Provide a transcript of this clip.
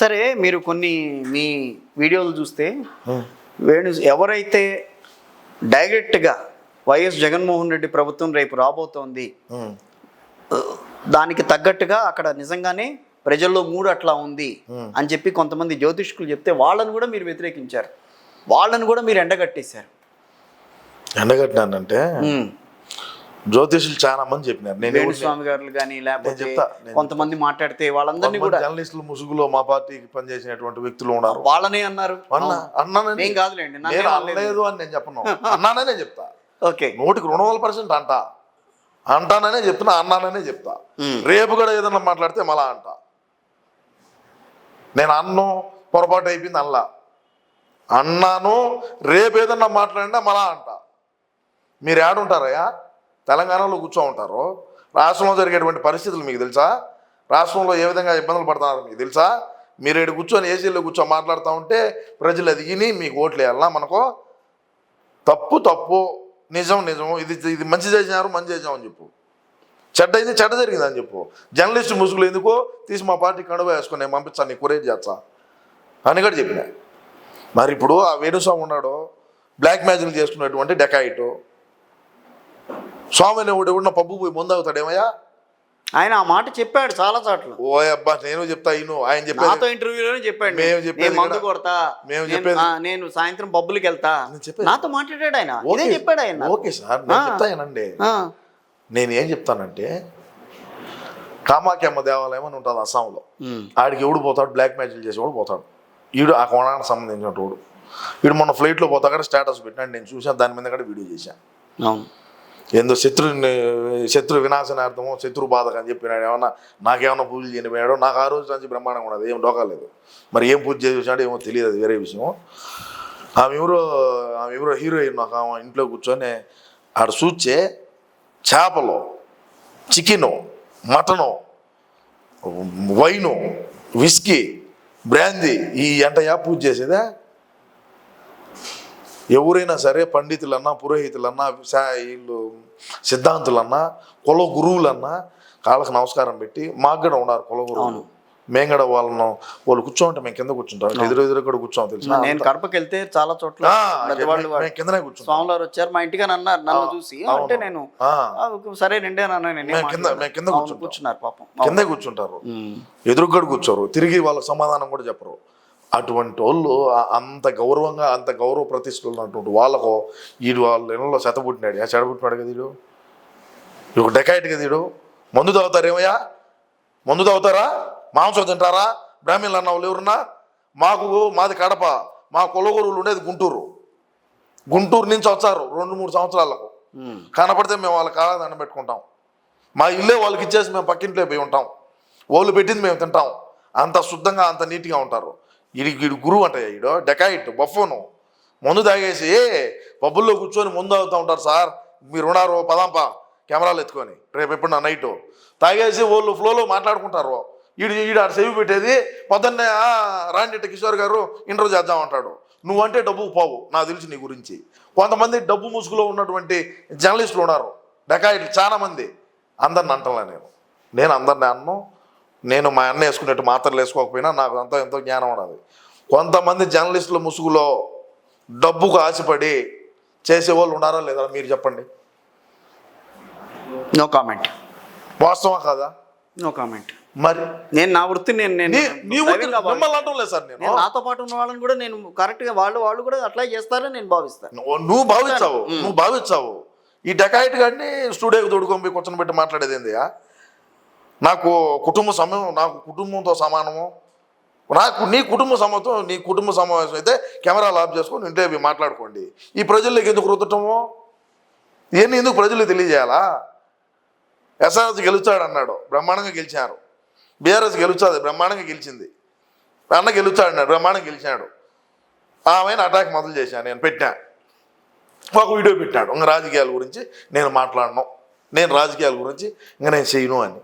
సరే మీరు కొన్ని మీ వీడియోలు చూస్తే వేణు ఎవరైతే డైరెక్ట్గా వైఎస్ జగన్మోహన్ రెడ్డి ప్రభుత్వం రేపు రాబోతోంది దానికి తగ్గట్టుగా అక్కడ నిజంగానే ప్రజల్లో మూడు అట్లా ఉంది అని చెప్పి కొంతమంది జ్యోతిష్కులు చెప్తే వాళ్ళని కూడా మీరు వ్యతిరేకించారు. వాళ్ళని కూడా మీరు ఎండగట్టేశారు. ఎండగట్టినానంటే. జ్యోతిషులు చాలా మంది చెప్పినారు. నేను వేణుస్వామి గారు కానీ లేకపోతే కొంతమంది మాట్లాడితే వాళ్ళందరినీ కూడా జర్నలిస్టులు ముసుగులో మా పార్టీకి పనిచేసినటువంటి వ్యక్తులు ఉన్నారు. వాళ్ళనే అన్నారు. అన్నా అన్నానని నేను కాదులేండి నన్ను నేను అనలేదు. అనలేదు అని నేను చెప్పను. అన్నాననే చెప్తా. ఓకే. నూటికి రెండు వందల పర్సెంట్ అంటా. అంటాననే చెప్తున్నా అన్నాననే చెప్తా. రేపు కూడా ఏదన్నా మాట్లాడితే మళ్ళా అంట. నేను అన్ను పొరపాటు అయిపోయింది అల్లా అన్నాను రేపు ఏదన్నా మాట్లాడినా మళ్ళా అంట. మీరు ఏడుంటారయ్యా తెలంగాణలో కూర్చో ఉంటారు రాష్ట్రంలో జరిగేటువంటి పరిస్థితులు మీకు తెలుసా? రాష్ట్రంలో ఏ విధంగా ఇబ్బందులు పడుతున్నారు మీకు తెలుసా? మీరు ఇక్కడ కూర్చొని ఏసీలో కూర్చో మాట్లాడుతూ ఉంటే ప్రజలు అది విని మీకు ఓట్లు వేయాలన్నా మనకు? తప్పు తప్పు నిజం నిజం ఇది ఇది మంచి చేసినారు మంచి చేసాం అని చెప్పు. చెడ్డ అయితే చెడ్డ జరిగింది అని చెప్పు. జర్నలిస్ట్ ముసుగులు ఎందుకో? తీసి మా పార్టీ కడువ వేసుకుని నేను పంపించాను నీకు కురేజ్ చేస్తా. అని కూడా చెప్పిన. మరి ఇప్పుడు ఆ వేణుస్వామి ఉన్నాడు బ్లాక్ మ్యాజిల్ చేసుకున్నటువంటి డెకాయిట్. స్వామి అనేవాడు ఎవడన్నా పబ్బు పోయి ముందు అవుతాడేమయ్యా ఆయన ఆ మాట చెప్పాడు చాలా చోట్ల ఓ అబ్బా నేను చెప్తా ఇను. ఆయన నాతో ఇంటర్వ్యూలోనే చెప్పాడు. మేము చెప్పేది నేను మందు కూడా- కొడతా మేము నేను- చెప్పేది- ఆ, నేను సాయంత్రం పబ్బులకి వెళ్తా. నేను చెప్పేది- నాతో మాట్లాడాడు ఆయన. ఇదే చెప్పాడు ఆయన నాకు. ఓకే సార్ నేను ఆ. చెప్తానండి ఆ, నేను ఏం చెప్తానంటే కామాఖ్యమ్మ దేవాలయం అని ఉంటుంది అస్సాంలో. ఉమ్, ఆడికి ఎవడు పోతాడు? బ్లాక్ మ్యాచ్లు చేసేవాడు పోతాడు. ఈడు ఆ కోణానికి సంబంధించినటువంటి వీడు మొన్న ఫ్లైట్లో పోతా కూడా స్టేటస్ పెట్టినాడు నేను చూసాను దాని మీద కూడా వీడియో చేశాను అవును. ఏందో శత్రుని శత్రు వినాశనార్థము శత్రు బాధకు అని చెప్పినాడు ఏమన్నా నాకేమన్నా పూజలు చేయనిపోయాడో నాకు ఆ రోజు నుంచి బ్రహ్మాండంగా ఉన్నది ఏం డోకాలేదు మరి ఏం పూజ చేసి ఏమో తెలియదు అది వేరే విషయం ఆమె ఎవరో ఆమె ఎవరో హీరోయిన్ ఒక ఆమె ఇంట్లో కూర్చొని ఆడ చూచే చేపలు chicken mutton wine whisky brandy ఈ ఎంటయా పూజ చేసేదా? ఎవరైనా సరే పండితులన్నా పురోహితులన్నా వీళ్ళు సిద్ధాంతులన్నా కుల గురువులన్నా కాళ్ళకి నమస్కారం పెట్టి మాకు కూడా ఉన్నారు కుల గురువులు. మేము కూడా వాళ్ళను వాళ్ళు కూర్చోంటే మేము కింద కూర్చుంటాం. ఎదురు ఎదురు కూడా కూర్చోం తెలుసా? నేను కడపకి వెళ్తే చాలా చోట్ల కిందనే కూర్చుంటాం. వచ్చారు మా ఇంటికి అని అన్నారు నన్ను చూసి. అంటే నేను సరే మేము కింద-. కూర్చున్నారు పాపం. కిందే కూర్చుంటారు. ఉమ్, ఎదురుగడు కూర్చోరు. తిరిగి వాళ్ళ సమాధానం కూడా చెప్పరు. అటువంటి వాళ్ళు అంత గౌరవంగా అంత గౌరవ ప్రతిష్టలు ఉన్నటువంటి వాళ్ళకు వీడు వాళ్ళ ఇళ్ళలో చెత్తబుట్టినాడు ఆ చెడబుట్టినాడు కదా వీడు ఒక డెకాయిట్ కదా వీడు మందు తాగుతారేమయ్యా మందు తాగుతారా? మాంసం తింటారా? బ్రాహ్మణులు అన్న వాళ్ళు ఎవరున్నా? మాకు మాది కడప మా కులగురువులు ఉండేది గుంటూరు. గుంటూరు నుంచి వచ్చారు రెండు మూడు సంవత్సరాలకు. కనపడితే మేము వాళ్ళ కాళ్ళ దండం పెట్టుకుంటాం. మా ఇల్లే వాళ్ళకి ఇచ్చేసి మేము పక్కింట్లో పోయి ఉంటాం. వాళ్ళు పెట్టింది మేము తింటాం. అంత శుద్ధంగా అంత నీట్గా ఉంటారు. వీడి వీడు గురువు అంట వీడు డెకాయిట్ బఫోను. ముందు తాగేసి పబ్బుల్లో కూర్చొని ముందు అవుతూ ఉంటారు సార్. మీరు ఉన్నారు పదాంపా కెమెరాలు ఎత్తుకొని రేపు ఎప్పుడు నా నైట్. తాగేసి వాళ్ళు ఫ్లోలో మాట్లాడుకుంటారు. ఈడు ఈడు ఆడ సేవి పెట్టేది పొద్దున్నే రాండిట కిషోర్ గారు ఇంటర్వ్యూ చేద్దాం అంటాడు. నువ్వంటే డబ్బు పోవు నాకు తెలిసి నీ గురించి. కొంతమంది డబ్బు ముసుగులో ఉన్నటువంటి జర్నలిస్టులు ఉన్నారు. డెకాయిట్లు చాలామంది. అందరిని అంటలే నేను. నేను అందరిని అన్ను. నేను మా అన్న వేసుకునేట్టు మాత్రలు వేసుకోకపోయినా నాకు అంత ఎంతో జ్ఞానం ఉన్నది కొంతమంది జర్నలిస్టుల ముసుగులో డబ్బుకు ఆశపడి చేసేవాళ్ళు ఉన్నారా లేదా మీరు చెప్పండి. నో కామెంట్ వాస్తవా కాదా? నో కామెంట్ మరి? నేను నా వృత్తి నేను నేను. మిమ్మల్ని అంటం లేదు సార్ నేను. నాతో పాటు ఉన్న వాళ్ళని కూడా నేను కరెక్ట్గా వాళ్ళు వాళ్ళు కూడా అట్లా చేస్తారని నేను భావిస్తాను నువ్వు భావించావు నువ్వు భావించావు ఈ డెకాయిట్ గాడిని స్టూడియోకి తోడుకొని కూర్చొని పెట్టి మాట్లాడేది ఏందియా నాకు కుటుంబ సమయం నాకు కుటుంబంతో సమానము. నాకు నీ కుటుంబ సమతో నీ కుటుంబ సమావేశం అయితే కెమెరాలు ఆఫ్ చేసుకొని ఇంటే మాట్లాడుకోండి. ఈ ప్రజల్లోకి ఎందుకు రుద్దటము ఇవన్నీ ఎందుకు ప్రజలు తెలియజేయాలా? ఎస్ఆర్ఎస్ గెలుస్తాడు అన్నాడు. బ్రహ్మాండంగా గెలిచారు. బీఆర్ఎస్ గెలుస్తుంది. బ్రహ్మాండంగా గెలిచింది. అన్న గెలుస్తాడు అన్నాడు. బ్రహ్మాండంగా గెలిచాడు. ఆమె అటాక్ మొదలు చేశాను నేను పెట్టా. ఒక వీడియో పెట్టాడు. ఇంకా రాజకీయాల గురించి నేను మాట్లాడను. నేను రాజకీయాల గురించి ఇంకా నేను చేయను అని.